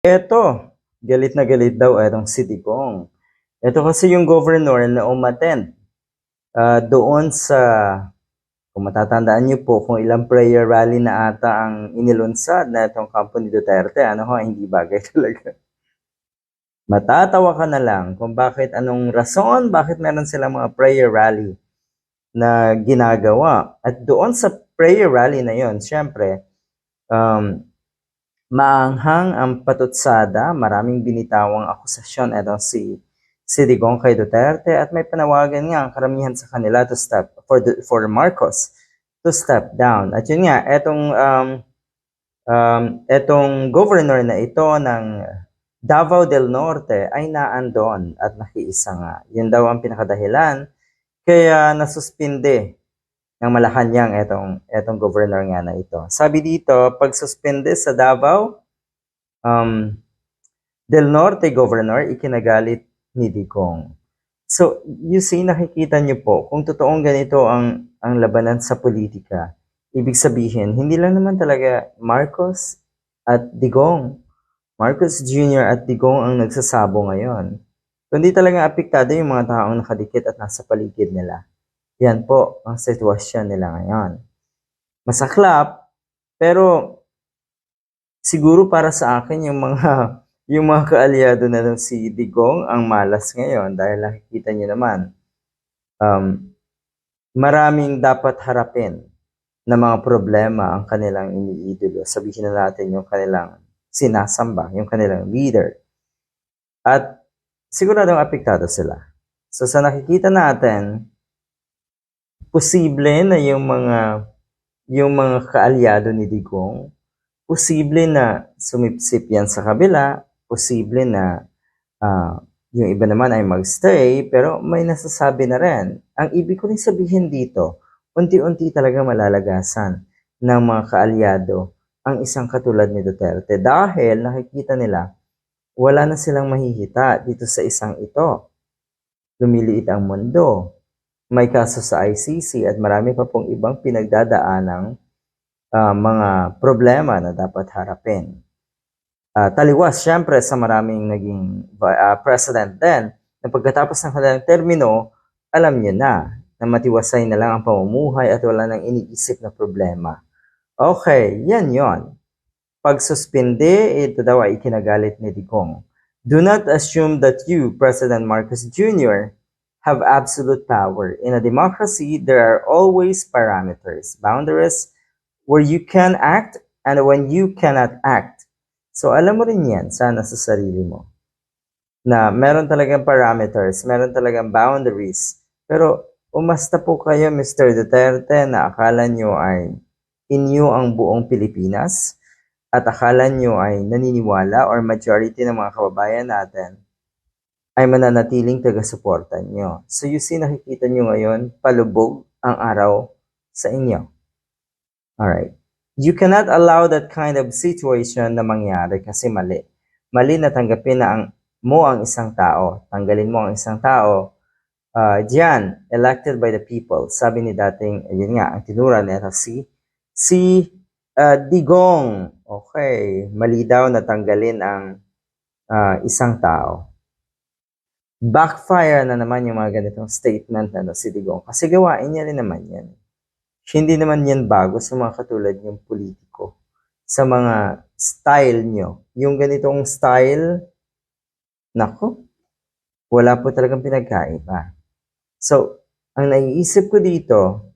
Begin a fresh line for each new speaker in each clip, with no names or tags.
Eto, galit na galit daw itong si Digong. Ito kasi yung governor na umattend ah, doon sa, kung matatandaan niyo po, kung ilang prayer rally na ata ang inilunsad na itong kampo ni Duterte, ano ho, hindi bagay talaga. Matatawa ka na lang kung bakit, anong rason, bakit meron silang mga prayer rally na ginagawa. At doon sa prayer rally na yon, syempre, um, maanghang ang patutsada, maraming binitawang akusasyon itong si, si Digong kay Duterte at may panawagan nga ang karamihan sa kanila to step, for, the, for Marcos to step down. At yun nga, etong, um, um, etong governor na ito ng Davao del Norte ay naandon at nakiisa nga. Yun daw ang pinakadahilan kaya nasuspinde ng Malacanang etong, etong governor nga na ito. Sabi dito, pag suspende sa Davao, um, Del Norte governor, ikinagalit ni Digong. So, you see, nakikita niyo po, kung totoong ganito ang, ang labanan sa politika, ibig sabihin, hindi lang naman talaga Marcos at Digong. Marcos Jr. at Digong ang nagsasabo ngayon. Kundi talagang apektado yung mga taong nakadikit at nasa paligid nila. Yan po ang sitwasyon nila ngayon. Masaklap, pero siguro para sa akin yung mga yung mga kaalyado na lang si Digong ang malas ngayon dahil nakikita niyo naman um, maraming dapat harapin na mga problema ang kanilang iniidolo. Sabihin na natin yung kanilang sinasamba, yung kanilang leader. At siguradong apektado sila. So sa nakikita natin, posible na yung mga yung mga kaalyado ni Digong, posible na sumipsip yan sa kabila, posible na ah, yung iba naman ay magstay, pero may nasasabi na rin. Ang ibig ko rin sabihin dito, unti-unti talaga malalagasan ng mga kaalyado ang isang katulad ni Duterte dahil nakikita nila wala na silang mahihita dito sa isang ito. Lumiliit ang mundo. May kaso sa ICC at marami pa pong ibang pinagdadaanang ah, mga problema na dapat harapin. Ah, taliwas, syempre, sa maraming naging ah, president din, na pagkatapos ng kanilang termino, alam niyo na, na matiwasay na lang ang pamumuhay at wala nang iniisip na problema. Okay, yan yon. Pag suspinde, ito daw ay ikinagalit ni Digong. Do not assume that you, President Marcos Jr., have absolute power. In a democracy, there are always parameters, boundaries where you can act and when you cannot act. So alam mo rin yan sana sa sarili mo na meron talagang parameters, meron talagang boundaries. Pero umasta po kayo, Mr. Duterte, na akala nyo ay inyo ang buong Pilipinas at akala nyo ay naniniwala or majority ng mga kababayan natin ay mananatiling taga-suporta nyo. So you see, nakikita nyo ngayon, palubog ang araw sa inyo. Alright. You cannot allow that kind of situation na mangyari kasi mali. Mali na tanggapin na ang, mo ang isang tao. Tanggalin mo ang isang tao. Uh, diyan, elected by the people. Sabi ni dating, ayun nga, ang tinura nito si, si uh, Digong. Okay, mali daw na tanggalin ang uh, isang tao backfire na naman yung mga ganitong statement na no, si Digong. Kasi gawain niya rin naman yan. Hindi naman yan bago sa mga katulad yung politiko. Sa mga style nyo. Yung ganitong style, nako, wala po talagang pinagkaiba. So, ang naiisip ko dito,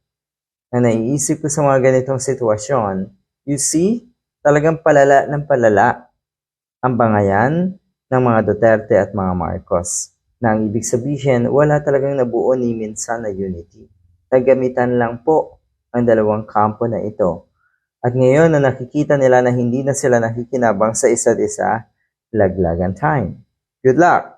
ang naiisip ko sa mga ganitong sitwasyon, you see, talagang palala ng palala ang bangayan ng mga Duterte at mga Marcos na ang ibig sabihin wala talagang nabuo ni minsan na unity. Nagamitan lang po ang dalawang kampo na ito. At ngayon na nakikita nila na hindi na sila nakikinabang sa isa't isa, laglagan time. Good luck!